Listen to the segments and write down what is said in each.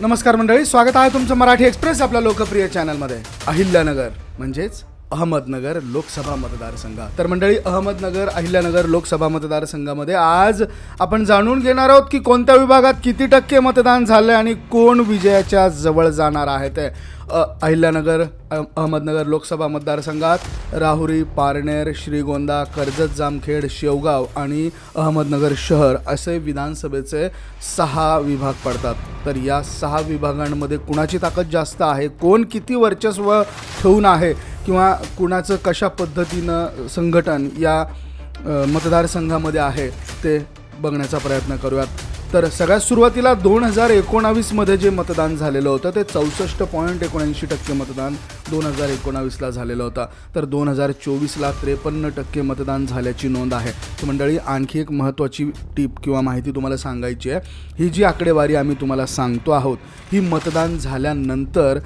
नमस्कार मंडळी स्वागत आहे तुमचं मराठी एक्सप्रेस आपल्या लोकप्रिय चॅनलमध्ये. अहिल्यानगर म्हणजेच अहमदनगर लोकसभा मतदारसंघ. तर मंडळी अहमदनगर अहिल्यानगर लोकसभा मतदारसंघामध्ये आज आपण जाणून घेणार आहोत की कोणत्या विभागात किती टक्के मतदान झालं आणि कोण विजयाच्या जवळ जाणार आहे ते अहिल्यानगर अहमदनगर लोकसभा मतदारसंघात राहुरी पारनेर श्रीगोंदा कर्जत जामखेड शेवगाव आणि अहमदनगर शहर असे विधानसभेचे सहा विभाग पडतात. तर या सहा विभागांमध्ये कुणाची ताकद जास्त आहे? कोण किती वर्चस्व ठेवून आहे? किंवा कुणाचं कशा पद्धतीनं संघटन या मतदारसंघामध्ये आहे? ते बघण्याचा प्रयत्न करूयात. तर सगळ्यात सुरुवातीला दोन हजार एकोणावीसमध्ये जे मतदान झालेलं होतं ते चौसष्ट पॉईंट एकोणऐंशी टक्के मतदान दोन हजार एकोणावीसला झालेलं होतं. तर दोन हजार चोवीसला त्रेपन्न टक्के मतदान झाल्याची नोंद आहे. तर मंडळी आणखी एक महत्त्वाची टीप किंवा माहिती तुम्हाला सांगायची आहे. ही जी आकडेवारी आम्ही तुम्हाला सांगतो आहोत ही मतदान झाल्यानंतर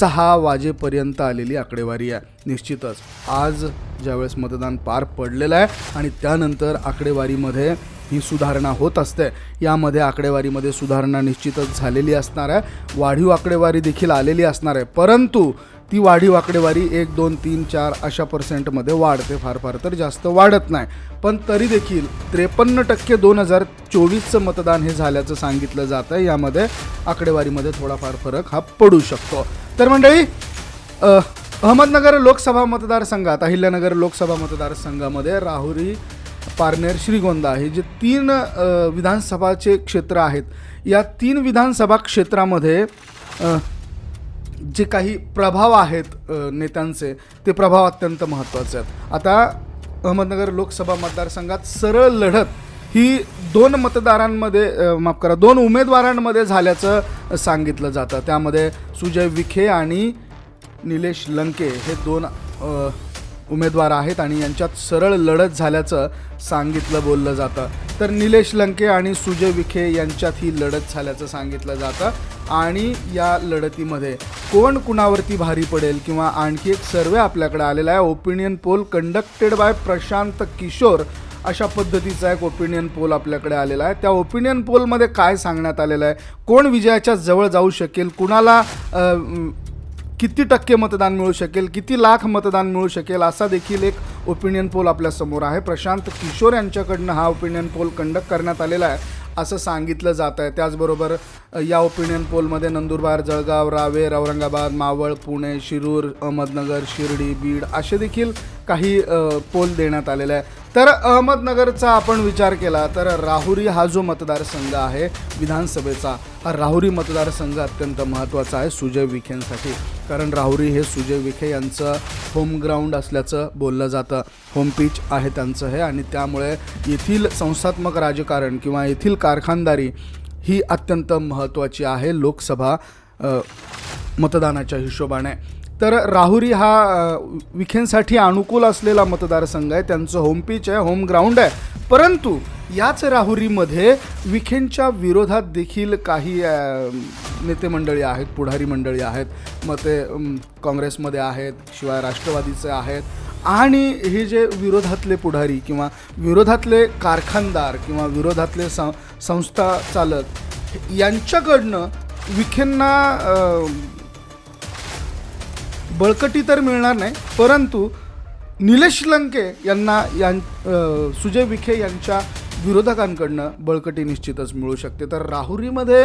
सहा वाजेपर्यंत आलेली आकडेवारी आहे. निश्चितच आज ज्यावेळेस मतदान पार पडलेलं आहे आणि त्यानंतर आकडेवारीमध्ये ही सुधारणा होत असते. यामध्ये आकडेवारीमध्ये सुधारणा निश्चितच झालेली असणार आहे. वाढीव आकडेवारी देखील आलेली असणार आहे. परंतु ती वाढीव आकडेवारी एक दोन तीन चार अशा पर्सेंटमध्ये वाढते. फार फार तर जास्त वाढत नाही. पण तरी देखील त्रेपन्न टक्के दोन हजार चोवीसचं मतदान हे झाल्याचं सांगितलं जातं आहे यामध्ये आकडेवारीमध्ये थोडाफार फरक हा पडू शकतो. तर मंडळी अहमदनगर लोकसभा मतदारसंघात अहिल्यानगर लोकसभा मतदारसंघामध्ये राहुरी पारनेर श्रीगोंदा हे जे तीन विधानसभाचे क्षेत्र आहेत या तीन विधानसभा क्षेत्रामध्ये जे काही प्रभाव आहेत नेत्यांचे ते प्रभाव अत्यंत महत्त्वाचे आहेत. आता अहमदनगर लोकसभा मतदारसंघात सरळ लढत ही दोन मतदारांमध्ये माफ करा दोन उमेदवारांमध्ये झाल्याचं सांगितलं जातं. त्यामध्ये सुजय विखे आणि निलेश लंके हे दोन उमेदवार आहेत आणि यांच्यात सरळ लढत झाल्याचं सांगितलं बोललं जातं. तर निलेश लंके आणि सुजय विखे यांच्यात ही लढत झाल्याचं सांगितलं जातं. आणि या लढतीमध्ये कोण कुणावरती भारी पडेल किंवा आणखी एक सर्वे आपल्याकडे आलेला आहे. Opinion poll conducted by Prashant Kishor अशा पद्धतीचा एक ओपिनियन पोल आपल्याकडे आलेला आहे. त्या ओपिनियन पोलमध्ये काय सांगण्यात आलेलं आहे? कोण विजयाच्या जवळ जाऊ शकेल? कुणाला किती टक्के मतदान मिळू शकेल किती लाख मतदान मिळू शकेल असा देखील एक ओपिनियन पोल आपल्यासमोर आहे. प्रशांत किशोर यांच्याकडनं हा ओपिनियन पोल कंडक्ट करण्यात आलेला आहे असं सांगितलं जात आहे त्याचबरोबर या ओपिनियन पोलमध्ये नंदुरबार जळगाव रावेर औरंगाबाद मावळ पुणे शिरूर अहमदनगर शिर्डी बीड असे देखील काही पोल देण्यात आलेला आहे तर अहमदनगरचा आपण विचार केला तर राहुरी हा जो मतदारसंघ आहे विधानसभेचा हा राहुरी मतदारसंघ अत्यंत महत्त्वाचा आहे सुजय विखेंसाठी. कारण राहुरी हे सुजय विखे यांचं होम ग्राउंड असल्याचं बोललं जातं. होम पिच आहे त्यांचं हे आणि त्यामुळे येथील संस्थात्मक राजकारण किंवा येथील कारखानदारी ही अत्यंत महत्त्वाची आहे लोकसभा मतदानाच्या हिशोबाने. तर राहुरी हा विखेंसाठी अनुकूल असलेला मतदारसंघ आहे. त्यांचं होम पिच आहे होम ग्राउंड आहे. परंतु याच राहुरीमध्ये विखेंच्या विरोधात देखील काही नेते मंडळी आहेत पुढारी मंडळी आहेत. मग ते काँग्रेसमध्ये आहेत शिवाय राष्ट्रवादीचे आहेत. आणि हे जे विरोधातले पुढारी किंवा विरोधातले कारखानदार किंवा विरोधातले सं संस्था चालक यांच्याकडनं विखेंना बळकटी तर मिळणार नाही परंतु निलेश लंके यांना यां सुजय विखे यांच्या विरोधकांकडनं बळकटी निश्चितच मिळू शकते. तर राहुरीमध्ये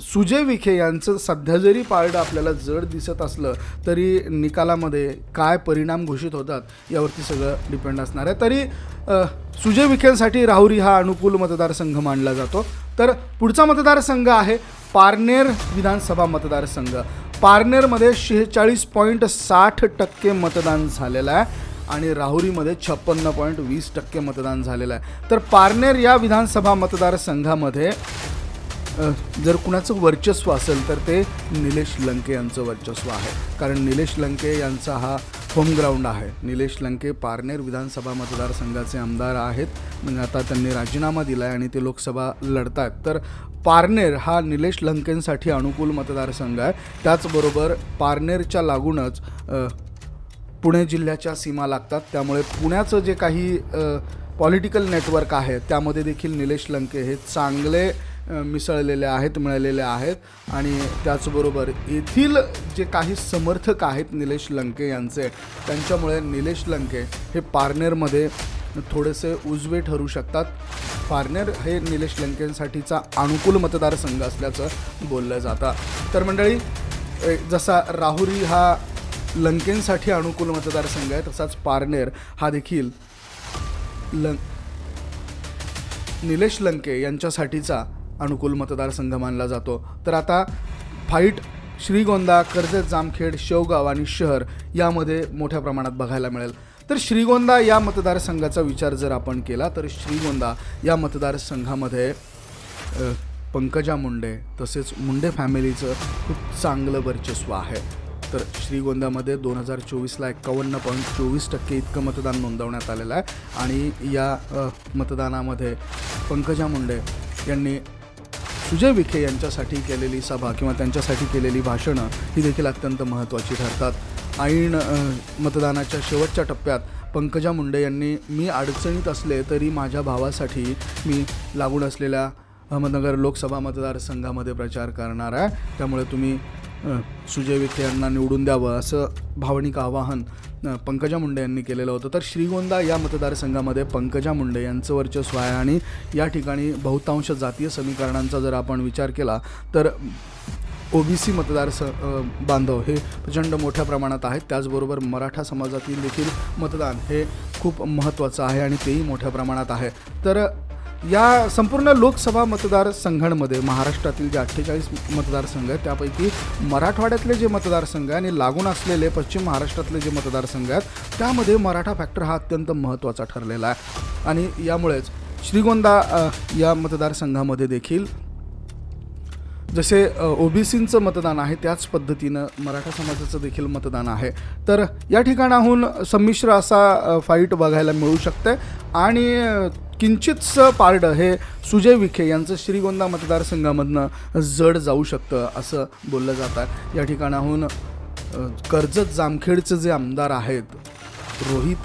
सुजय विखे यांचं सध्या जरी पारडं आपल्याला जड दिसत असलं तरी निकालामध्ये काय परिणाम घोषित होतात यावरती सगळं डिपेंड असणार आहे. तरी सुजय विखेंसाठी राहुरी हा अनुकूल मतदारसंघ मानला जातो. तर पुढचा मतदारसंघ आहे पारनेर विधानसभा मतदारसंघ. पारनेरमध्ये शेहेचाळीस पॉईंट साठ टक्के मतदान झालेलं आहे आणि राहुरीमध्ये छप्पन्न पॉईंट वीस टक्के मतदान झालेलं आहे. तर पारनेर या विधानसभा मतदारसंघामध्ये जर कुणाचं वर्चस्व असेल तर ते निलेश लंके यांचं वर्चस्व आहे. कारण निलेश लंके यांचा हा होम ग्राउंड आहे. निलेश लंके पारनेर विधानसभा मतदारसंघाचे आमदार आहेत. म्हणजे आता त्यांनी राजीनामा दिला आहे आणि ते लोकसभा लढत आहेत तर पारनेर हा निलेश लंकेंसाठी अनुकूल मतदारसंघ आहे. त्याचबरोबर पारनेरच्या लागूनच पुणे जिल्ह्याच्या सीमा लागतात. त्यामुळे पुण्याचं जे काही पॉलिटिकल नेटवर्क आहे त्यामध्ये देखील निलेश लंके हे चांगले मिसळलेले आहेत मिळालेले आहेत. आणि त्याचबरोबर येथील जे काही समर्थक आहेत निलेश लंके यांचे त्यांच्यामुळे निलेश लंके हे पारनेरमध्ये थोडेसे उजवे ठरू शकतात. पारनेर हे निलेश लंकेंसाठीचा अनुकूल मतदारसंघ असल्याचं बोललं जातं. तर मंडळी जसा राहुरी हा लंकेंसाठी अनुकूल मतदारसंघ आहे तसाच पारनेर हा देखील लं निलेश लंके यांच्यासाठीचा अनुकूल मतदारसंघ मानला जातो. तर आता फाईट श्रीगोंदा कर्जत जामखेड शेवगाव आणि शहर यामध्ये मोठ्या प्रमाणात बघायला मिळेल. तर श्रीगोंदा या मतदारसंघाचा विचार जर आपण केला तर श्रीगोंदा या मतदारसंघामध्ये पंकजा मुंडे तसेच मुंडे फॅमिलीचं खूप चांगलं वर्चस्व आहे. तर श्रीगोंदामध्ये दोन हजार चोवीसला एक्कावन्न पॉईंट चोवीस टक्के इतकं मतदान नोंदवण्यात आलेलं आहे. आणि या मतदानामध्ये पंकजा मुंडे यांनी सुजय विखे यांच्यासाठी केलेली सभा किंवा त्यांच्यासाठी केलेली भाषणं ही देखील अत्यंत महत्त्वाची ठरतात. ऐन मतदानाच्या शेवटच्या टप्प्यात पंकजा मुंडे यांनी मी अडचणीत असले तरी माझ्या भावासाठी मी लागून असलेल्या अहमदनगर लोकसभा मतदारसंघामध्ये प्रचार करणार आहे. त्यामुळे तुम्ही सुजय विखे यांना निवडून द्यावं असं भावनिक आवाहन पंकजा मुंडे यांनी केलेलं होतं. तर श्रीगोंदा या मतदारसंघामध्ये पंकजा मुंडे यांचं वर्चस्व आहे आणि या ठिकाणी बहुतांश जातीय समीकरणांचा जर आपण विचार केला तर ओबीसी बी सी अ, बांधव हे प्रचंड मोठ्या प्रमाणात आहेत. त्याचबरोबर मराठा समाजातील देखील मतदान हे खूप महत्त्वाचं आहे आणि तेही मोठ्या प्रमाणात आहे. तर या संपूर्ण लोकसभा मतदारसंघांमध्ये महाराष्ट्रातील जे अठ्ठेचाळीस मतदारसंघ आहेत त्यापैकी मराठवाड्यातले जे मतदारसंघ आहे आणि लागून असलेले पश्चिम महाराष्ट्रातले जे मतदारसंघ आहेत त्यामध्ये मराठा फॅक्टर हा अत्यंत महत्त्वाचा ठरलेला आहे. आणि यामुळेच श्रीगोंदा या मतदारसंघामध्ये देखील जसे ओबीसींचं मतदान आहे त्याच पद्धतीनं मराठा समाजाचं देखील मतदान आहे. तर या ठिकाणाहून संमिश्र असा फाईट बघायला मिळू शकते आणि किंचितसं पारडं हे सुजय विखे यांचं श्रीगोंदा मतदारसंघामधनं जड जाऊ शकतं असं बोललं जातं या ठिकाणाहून कर्जत जामखेडचे जे आमदार आहेत रोहित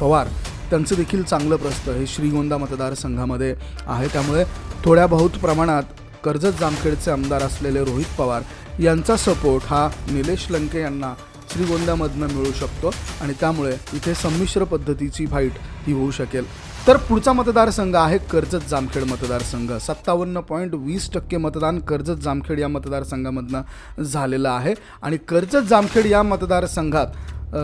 पवार त्यांचं देखील चांगलं प्रस्त हे श्रीगोंदा मतदारसंघामध्ये आहे. त्यामुळे थोड्या बहुत प्रमाणात कर्जत जामखेडचे आमदार असलेले रोहित पवार यांचा सपोर्ट हा निलेश लंके यांना श्रीगोंदामधनं मिळू शकतो आणि त्यामुळे इथे संमिश्र पद्धतीची फाईट ही होऊ शकेल. तर पुढचा मतदारसंघ आहे कर्जत जामखेड मतदारसंघ. सत्तावन्न पॉईंट वीस टक्के मतदान कर्जत जामखेड या मतदारसंघामधनं झालेलं आहे. आणि कर्जत जामखेड या मतदारसंघात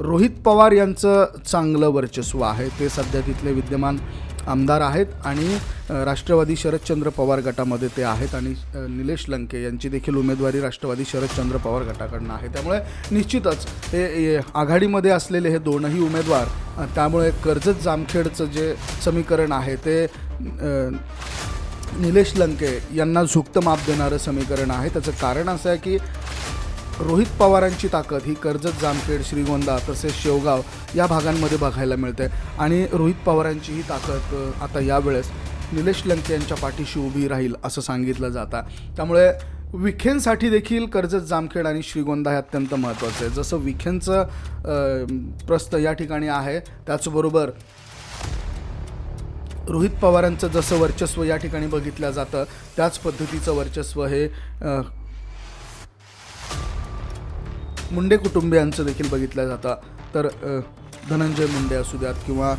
रोहित पवार यांचं चांगलं वर्चस्व आहे. ते सध्या तिथले विद्यमान आमदार आहेत आणि राष्ट्रवादी शरदचंद्र पवार गटामध्ये ते आहेत आणि निलेश लंके यांची देखील उमेदवारी राष्ट्रवादी शरदचंद्र पवार गटाकडनं आहे. त्यामुळे निश्चितच हे आघाडीमध्ये असलेले हे दोनही उमेदवार त्यामुळे कर्जत जामखेडचं जे समीकरण आहे ते निलेश लंके यांना झुकतं माप देणारं समीकरण आहे. त्याचं कारण असं आहे की रोहित पवारांची ताकद ही कर्जत जामखेड श्रीगोंदा तसेच शेवगाव या भागांमध्ये बघायला मिळते. आणि रोहित पवारांची ही ताकद आता यावेळेस निलेश लंके यांच्या पाठीशी उभी राहील असं सांगितलं जातं त्यामुळे विखेंसाठी देखील कर्जत जामखेड आणि श्रीगोंदा हे अत्यंत महत्त्वाचं आहे जसं विखेंचं प्रस्त या ठिकाणी आहे त्याचबरोबर रोहित पवारांचं जसं वर्चस्व या ठिकाणी बघितलं जातं त्याच पद्धतीचं वर्चस्व हे मुंडे कुटुंबियांचं देखील बघितलं जातं. तर धनंजय मुंडे असू द्यात किंवा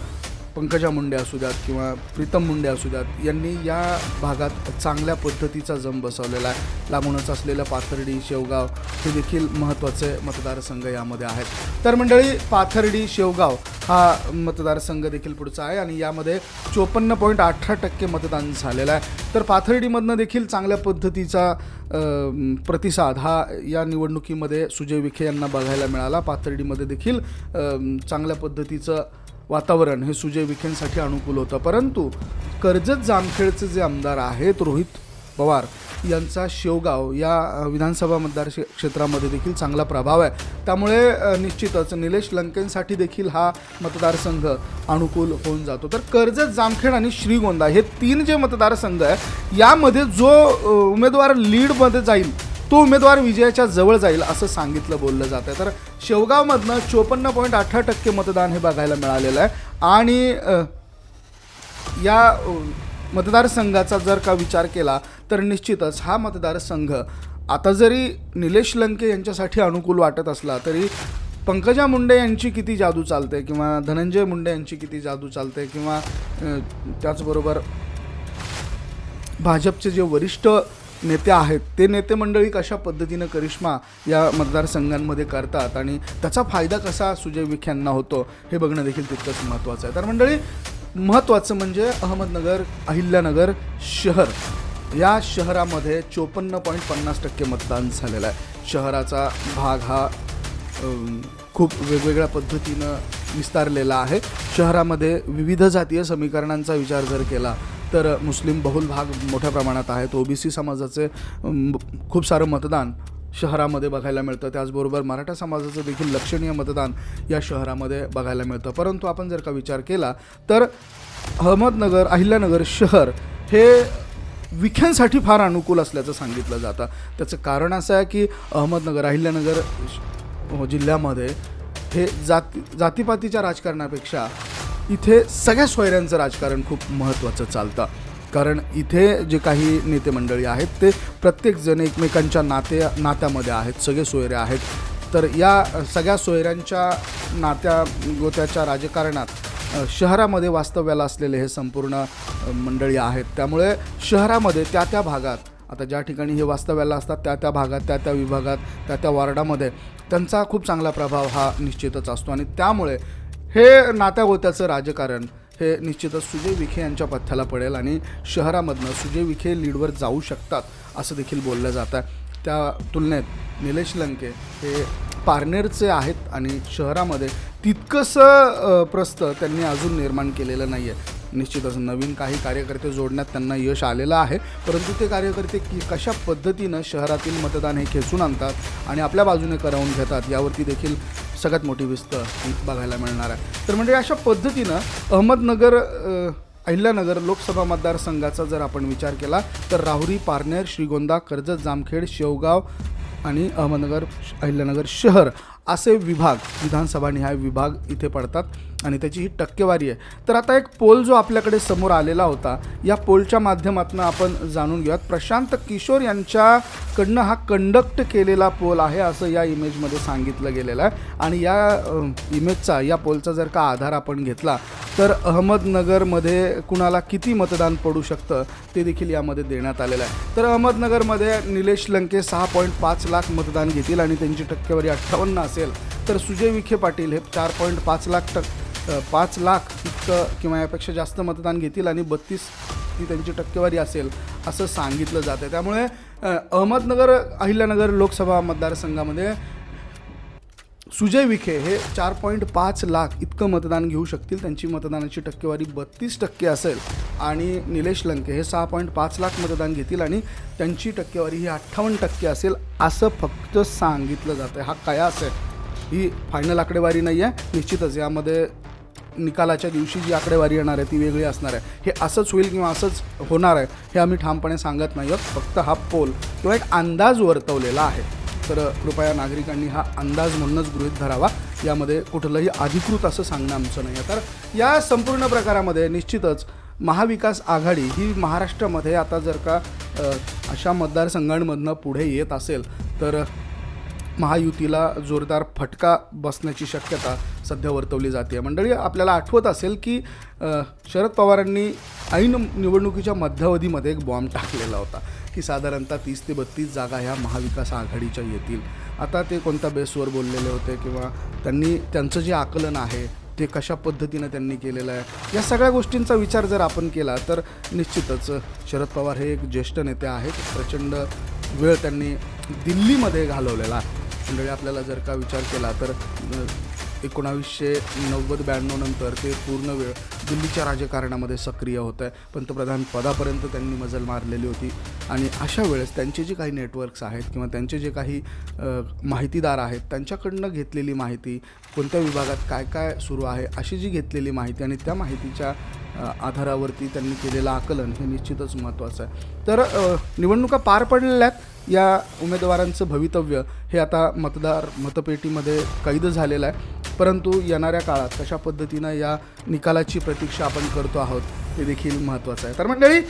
पंकजा मुंडे असू द्यात किंवा प्रीतम मुंडे असू द्यात यांनी या भागात चांगल्या पद्धतीचा जम बसवलेला आहे. लागूनच असलेलं पाथर्डी शेवगाव हे देखील महत्त्वाचे मतदारसंघ यामध्ये आहेत. तर मंडळी पाथर्डी शेवगाव हा मतदारसंघ देखील पुढचा आहे आणि यामध्ये चोपन्न पॉईंट अठरा टक्के मतदान झालेलं आहे. तर पाथर्डीमधनं देखील चांगल्या पद्धतीचा प्रतिसाद हा या निवडणुकीमध्ये सुजय विखे यांना बघायला मिळाला. पाथर्डीमध्ये देखील चांगल्या पद्धतीचं वातावरण हे सुजय विखेंसाठी अनुकूल होतं. परंतु कर्जत जामखेडचे जे आमदार आहेत रोहित पवार यांचा शेवगाव या विधानसभा मतदार क्षे- क्षेत्रामध्ये देखील चांगला प्रभाव आहे. त्यामुळे निश्चितच निलेश लंकेंसाठी देखील हा मतदारसंघ अनुकूल होऊन जातो. तर कर्जत जामखेड आणि श्रीगोंदा हे तीन जे मतदारसंघ आहे यामध्ये जो उमेदवार लीडमध्ये जाईल तो उमेदवार विजयाच्या जवळ जाईल असं सांगितलं बोललं जातं तर शेवगावमधनं चोपन्न पॉईंट अठरा टक्के मतदान हे बघायला मिळालेलं आहे. आणि या मतदारसंघाचा जर का विचार केला तर निश्चितच हा मतदारसंघ आता जरी निलेश लंके यांच्यासाठी अनुकूल वाटत असला तरी पंकजा मुंडे यांची किती जादू चालते किंवा धनंजय मुंडे यांची किती जादू चालते किंवा त्याचबरोबर भाजपचे जे वरिष्ठ नेते आहेत. ते नेते मंडळी कशा पद्धतीनं करिश्मा या मतदारसंघांमध्ये करतात आणि त्याचा फायदा कसा सुजय विखे यांना होतो हे बघणं देखील तितकंच महत्त्वाचं आहे. तर मंडळी महत्त्वाचं म्हणजे अहमदनगर अहिल्यानगर शहर. या शहरामध्ये चोपन्न पॉईंट पन्नास टक्के मतदान झालेलं आहे. शहराचा भाग हा खूप वेगवेगळ्या पद्धतीनं विस्तारलेला आहे. शहरामध्ये विविध जातीय समीकरणांचा विचार जर केला तर मुस्लिम बहुल भाग मोठ्या प्रमाणात आहेत ओबीसी समाजाचे खूप सारं मतदान शहरामध्ये बघायला मिळतं. त्याचबरोबर मराठा समाजाचं देखील लक्षणीय मतदान या शहरामध्ये बघायला मिळतं. परंतु आपण जर का विचार केला तर अहमदनगर अहिल्यानगर शहर हे विख्यांसाठी फार अनुकूल असल्याचं सांगितलं जातं. त्याचं कारण असं आहे की अहमदनगर अहिल्यानगर श- जिल्ह्यामध्ये हे जाती जातीपातीच्या राजकारणापेक्षा इथे सगळ्या सोयऱ्यांचं राजकारण खूप महत्त्वाचं चालतं. कारण इथे जे काही नेते मंडळी आहेत ते प्रत्येकजण एकमेकांच्या नाते नात्यामध्ये आहेत सगळे सोयरे आहेत. तर या सगळ्या सोयऱ्यांच्या नात्या गोत्याच्या राजकारणात शहरामध्ये वास्तव्याला असलेले हे संपूर्ण मंडळी आहेत. त्यामुळे शहरामध्ये त्या त्या भागात आता ज्या ठिकाणी हे वास्तव्याला असतात त्या त्या भागात त्या त्या विभागात त्या त्या वॉर्डामध्ये त्यांचा खूप चांगला प्रभाव हा निश्चितच असतो. आणि त्यामुळे हे नात्यागोत्याचं राजकारण हे निश्चितच सुजय विखे यांच्या पथ्याला पडेल आणि शहरामधनं सुजय विखे लीडवर जाऊ शकतात असं देखील बोललं जातं आहे. त्या तुलनेत निलेश लंके हे पारनेरचे आहेत आणि शहरामध्ये तितकंसं प्रस्त त्यांनी अजून निर्माण केलेलं नाही आहे निश्चितच नवीन काही कार्यकर्ते जोडण्यात त्यांना यश आलेलं आहे परंतु ते कार्यकर्ते की कशा पद्धतीनं शहरातील मतदान हे खेचून आणतात आणि आपल्या बाजूने करवून घेतात यावरती देखील सगळ्यात मोठी विस्त बघायला मिळणार आहे. तर म्हणजे अशा पद्धतीनं अहमदनगर अहिल्यानगर लोकसभा मतदारसंघाचा जर आपण विचार केला तर राहुरी पारनेर श्रीगोंदा कर्जत जामखेड शेवगाव आणि अहमदनगर अहिल्यानगर शहर असे विभाग विधानसभा निहाय विभाग इथे पडतात. आणि त्याची ही टक्केवारी आहे. तर आता एक पोल जो आपल्याकडे समोर आलेला होता या पोलच्या माध्यमातून आपण जाणून घेऊयात. प्रशांत किशोर यांच्याकडनं हा कंडक्ट केलेला पोल आहे असं या इमेजमध्ये सांगितलं गेलेलं आहे. आणि या इमेजचा या पोलचा जर का आधार आपण घेतला तर अहमदनगरमध्ये कुणाला किती मतदान पडू शकतं ते देखील यामध्ये देण्यात आलेलं आहे. तर अहमदनगरमध्ये निलेश लंके सहा पॉईंट पाच लाख मतदान घेतील आणि त्यांची टक्केवारी अठ्ठावन्न असेल. तर सुजय विखे पाटील हे चार पॉईंट पाच लाख टक्के पाच लाख इतकं किंवा यापेक्षा जास्त मतदान घेतील आणि बत्तीस ही त्यांची टक्केवारी असेल असं सांगितलं जातं त्यामुळे अहमदनगर अहिल्यानगर लोकसभा मतदारसंघामध्ये सुजय विखे हे चार पॉईंट पाच लाख इतकं मतदान घेऊ शकतील. त्यांची मतदानाची टक्केवारी बत्तीस टक्के असेल. आणि निलेश लंके हे सहा पॉईंट पाच लाख मतदान घेतील आणि त्यांची टक्केवारी ही अठ्ठावन्न टक्के असेल असं फक्त सांगितलं जातं हा काय आहे ही फायनल आकडेवारी नाही आहे निश्चितच यामध्ये निकालाच्या दिवशी जी आकडेवारी येणार आहे ती वेगळी असणार आहे. हे असंच होईल किंवा असंच होणार आहे हे आम्ही ठामपणे सांगत नाही आहोत. फक्त हा पोल किंवा एक अंदाज वर्तवलेला आहे. तर कृपया नागरिकांनी हा अंदाज म्हणूनच गृहीत धरावा. यामध्ये कुठलंही अधिकृत असं सांगणं आमचं नाही आहे. तर या संपूर्ण प्रकारामध्ये निश्चितच महाविकास आघाडी ही महाराष्ट्रामध्ये आता जर का अशा मतदारसंघांमधनं पुढे येत असेल तर महायुतीला जोरदार फटका बसण्याची शक्यता सध्या वर्तवली जाते. मंडळी आपल्याला आठवत असेल की शरद पवारांनी ऐन निवडणुकीच्या मध्यावधीमध्ये एक बॉम्ब टाकलेला होता की साधारणतः तीस ते बत्तीस जागा ह्या महाविकास आघाडीच्या येतील. आता ते कोणत्या बेसवर बोललेले होते किंवा त्यांनी त्यांचं जे आकलन आहे ते कशा पद्धतीनं त्यांनी केलेलं आहे या सगळ्या गोष्टींचा विचार जर आपण केला तर निश्चितच शरद पवार हे एक ज्येष्ठ नेते आहेत. प्रचंड वेळ त्यांनी दिल्लीमध्ये घालवलेला आहे. मंडळी आपल्याला जर का विचार केला तर एकोणावीसशे नव्वद ब्याण्णव नंतर ते पूर्ण वेळ दिल्लीच्या राजकारणामध्ये सक्रिय होत आहे पंतप्रधान पदापर्यंत त्यांनी मजल मारलेली होती. आणि अशा वेळेस त्यांचे जे काही नेटवर्क्स आहेत किंवा त्यांचे जे काही माहितीदार आहेत त्यांच्याकडनं घेतलेली माहिती कोणत्या विभागात काय काय सुरू आहे अशी जी घेतलेली माहिती आणि त्या माहितीच्या आधारावरती त्यांनी केलेलं आकलन हे निश्चितच महत्त्वाचं आहे. तर निवडणुका पार पडलेल्यात या उमेदवारांचं भवितव्य हे आता मतदार मतपेटीमध्ये कैद झालेलं आहे. परंतु येणाऱ्या काळात कशा पद्धतीनं या निकालाची प्रतीक्षा आपण करतो आहोत ते देखील महत्त्वाचं आहे. तर मंडळी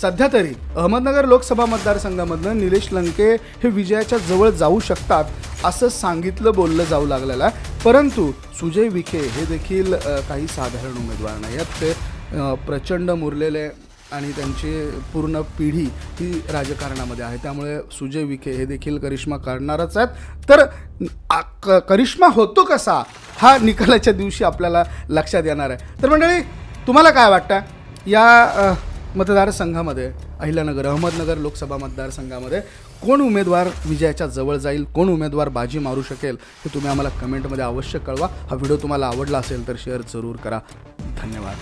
सध्या तरी अहमदनगर लोकसभा मतदारसंघामधनं निलेश लंके हे विजयाच्या जवळ जाऊ शकतात असं सांगितलं बोललं जाऊ लागलेलं आहे. परंतु सुजय विखे हे देखील काही साधारण उमेदवार नाही आहेत ते प्रचंड मुरलेले आणि त्यांची पूर्ण पिढी ही राजकारणामध्ये आहे. त्यामुळे सुजय विखे हे देखील करिश्मा करणारच आहेत. तर क- करिश्मा होतो कसा? हा निकालाच्या दिवशी आपल्याला लक्षात येणार आहे. तर मंडळी तुम्हाला काय वाटतं? या मतदारसंघामध्ये अहिल्यानगर अहमदनगर लोकसभा मतदारसंघामध्ये कोण उमेदवार विजयाच्या जवळ जाईल? कोण उमेदवार बाजी मारू शकेल? हे तुम्ही आम्हाला कमेंटमध्ये अवश्य कळवा. हा व्हिडिओ तुम्हाला आवडला असेल तर शेअर जरूर करा. धन्यवाद.